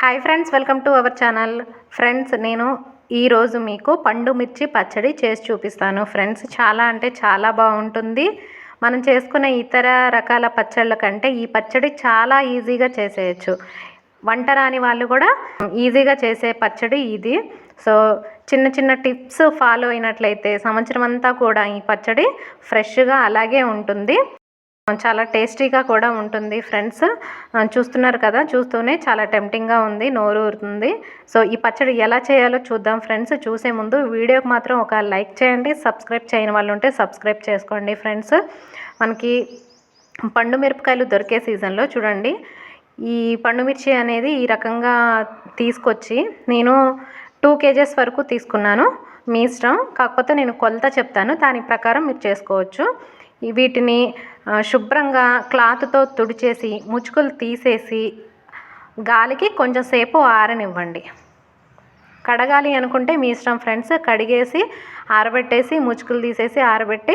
Hi friends welcome to our channel friends నేను ఈరోజు మీకు పండు మిర్చి పచ్చడి చేసి చూపిస్తాను. ఫ్రెండ్స్ చాలా అంటే చాలా బాగుంటుంది. మనం చేసుకునే ఇతర రకాల పచ్చళ్ళ కంటే ఈ పచ్చడి చాలా ఈజీగా చేసేయచ్చు. వంట రాని వాళ్ళు కూడా ఈజీగా చేసే పచ్చడి ఇది. సో చిన్న చిన్న టిప్స్ ఫాలో అయినట్లయితే సంవత్సరం అంతా కూడా ఈ పచ్చడి ఫ్రెష్గా అలాగే ఉంటుంది. చాలా టేస్టీగా కూడా ఉంటుంది ఫ్రెండ్స్. చూస్తున్నారు కదా చూస్తూనే చాలా టెంప్టింగ్గా ఉంది నోరు ఊరుతుంది. సో ఈ పచ్చడి ఎలా చేయాలో చూద్దాం ఫ్రెండ్స్. చూసే ముందు వీడియోకి మాత్రం ఒక లైక్ చేయండి సబ్స్క్రైబ్ చేయని వాళ్ళు ఉంటే సబ్స్క్రైబ్ చేసుకోండి ఫ్రెండ్స్. మనకి పండు మిరపకాయలు దొరికే సీజన్లో చూడండి. ఈ పండుమిర్చి అనేది ఈ రకంగా తీసుకొచ్చి నేను టూ కేజెస్ వరకు తీసుకున్నాను మీ ఇష్టం. కాకపోతే నేను కొలత చెప్తాను దాని ప్రకారం మీరు చేసుకోవచ్చు. వీటిని శుభ్రంగా క్లాత్తో తుడిచేసి ముచ్చుకలు తీసేసి గాలికి కొంచెం సేపు ఆరనివ్వండి. కడగాలి అనుకుంటే మీ ఇష్టం ఫ్రెండ్స్ కడిగేసి ఆరబెట్టేసి ముచ్చుకులు తీసేసి ఆరబెట్టి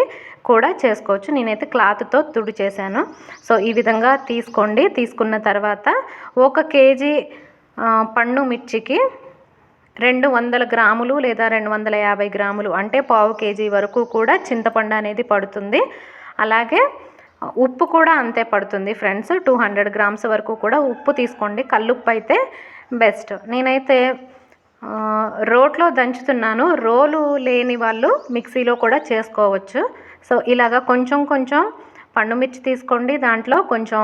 కూడా చేసుకోవచ్చు. నేనైతే క్లాత్తో తుడి చేశాను సో ఈ విధంగా తీసుకోండి. తీసుకున్న తర్వాత ఒక కేజీ పండు మిర్చికి రెండు వందల గ్రాములు లేదా రెండు వందల యాభై గ్రాములు అంటే పావు కేజీ వరకు కూడా చింతపండు అనేది పడుతుంది. అలాగే ఉప్పు కూడా అంతే పడుతుంది ఫ్రెండ్స్. టూ హండ్రెడ్ గ్రామ్స్ వరకు కూడా ఉప్పు తీసుకోండి. కల్లుప్పు అయితే బెస్ట్. నేనైతే రోట్లో దంచుతున్నాను. రోలు లేని వాళ్ళు మిక్సీలో కూడా చేసుకోవచ్చు. సో ఇలాగా కొంచెం కొంచెం పండుమిర్చి తీసుకోండి. దాంట్లో కొంచెం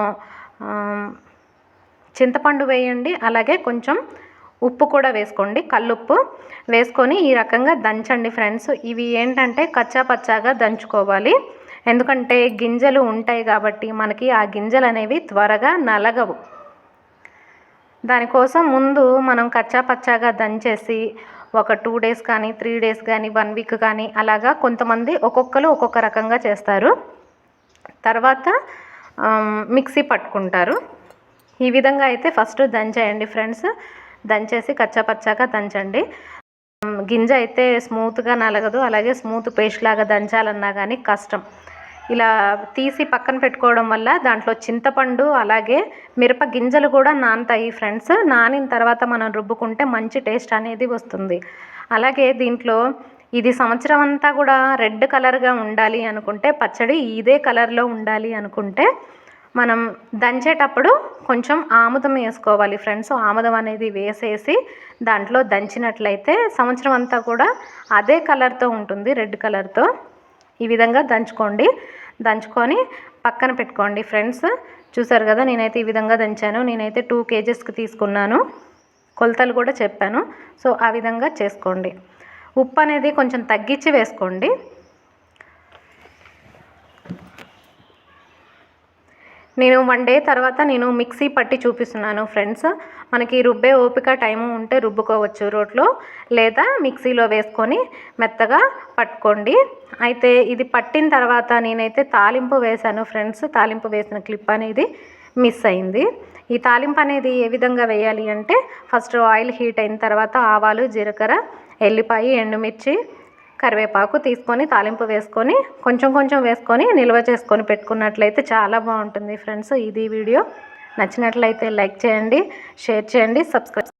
చింతపండు వేయండి. అలాగే కొంచెం ఉప్పు కూడా వేసుకోండి. కల్లుప్పు వేసుకొని ఈ రకంగా దంచండి ఫ్రెండ్స్. ఇవి ఏంటంటే కచ్చా పచ్చాగా దంచుకోవాలి. ఎందుకంటే గింజలు ఉంటాయి కాబట్టి మనకి ఆ గింజలు అనేవి త్వరగా నలగవు. దానికోసం ముందు మనం కచ్చా పచ్చాగా దంచేసి ఒక టూ డేస్ కానీ త్రీ డేస్ కానీ వన్ వీక్ కానీ అలాగా కొంతమంది ఒక్కొక్కరు ఒక్కొక్క రకంగా చేస్తారు. తర్వాత మిక్సీ పట్టుకుంటారు. ఈ విధంగా అయితే ఫస్ట్ దంచేయండి ఫ్రెండ్స్. దంచేసి కచ్చా పచ్చాగా దంచండి. గింజ అయితే స్మూత్గా నలగదు. అలాగే స్మూత్ పేస్ట్ లాగా దంచాలన్నా కానీ కష్టం. ఇలా తీసి పక్కన పెట్టుకోవడం వల్ల దాంట్లో చింతపండు అలాగే మిరప గింజలు కూడా నానతాయి ఫ్రెండ్స్. నానిన తర్వాత మనం రుబ్బుకుంటే మంచి టేస్ట్ అనేది వస్తుంది. అలాగే దీంట్లో ఇది సంవత్సరం అంతా కూడా రెడ్ కలర్గా ఉండాలి అనుకుంటే పచ్చడి ఇదే కలర్లో ఉండాలి అనుకుంటే మనం దంచేటప్పుడు కొంచెం ఆముదం వేసుకోవాలి ఫ్రెండ్స్. ఆముదం అనేది వేసేసి దాంట్లో దంచినట్లయితే సంవత్సరం అంతా కూడా అదే కలర్తో ఉంటుంది రెడ్ కలర్తో. ఈ విధంగా దంచుకోండి. దంచుకొని పక్కన పెట్టుకోండి ఫ్రెండ్స్. చూసారు కదా నేనైతే ఈ విధంగా దంచాను. నేనైతే టూ కేజెస్కి తీసుకున్నాను. కొలతలు కూడా చెప్పాను. సో ఆ విధంగా చేసుకోండి. ఉప్పు అనేది కొంచెం తగ్గించి వేసుకోండి. నేను వన్ డే తర్వాత నేను మిక్సీ పట్టి చూపిస్తున్నాను ఫ్రెండ్స్ మనకి రుబ్బే ఓపిక టైము ఉంటే రుబ్బుకోవచ్చు రోట్లో లేదా మిక్సీలో వేసుకొని మెత్తగా పట్టుకోండి. అయితే ఇది పట్టిన తర్వాత నేనైతే తాలింపు వేశాను ఫ్రెండ్స్ తాలింపు వేసిన క్లిప్ అనేది మిస్ అయింది. ఈ తాలింపు అనేది ఏ విధంగా వేయాలి అంటే ఫస్ట్ ఆయిల్ హీట్ అయిన తర్వాత ఆవాలు జీలకర్ర ఎల్లిపాయ ఎండుమిర్చి కరివేపాకు తీసుకొని తాలింపు వేసుకొని కొంచెం కొంచెం వేసుకొని నిల్వ చేసుకొని పెట్టుకున్నట్లయితే చాలా బాగుంటుంది ఫ్రెండ్స్. ఇది వీడియో నచ్చినట్లయితే లైక్ చేయండి షేర్ చేయండి సబ్స్క్రైబ్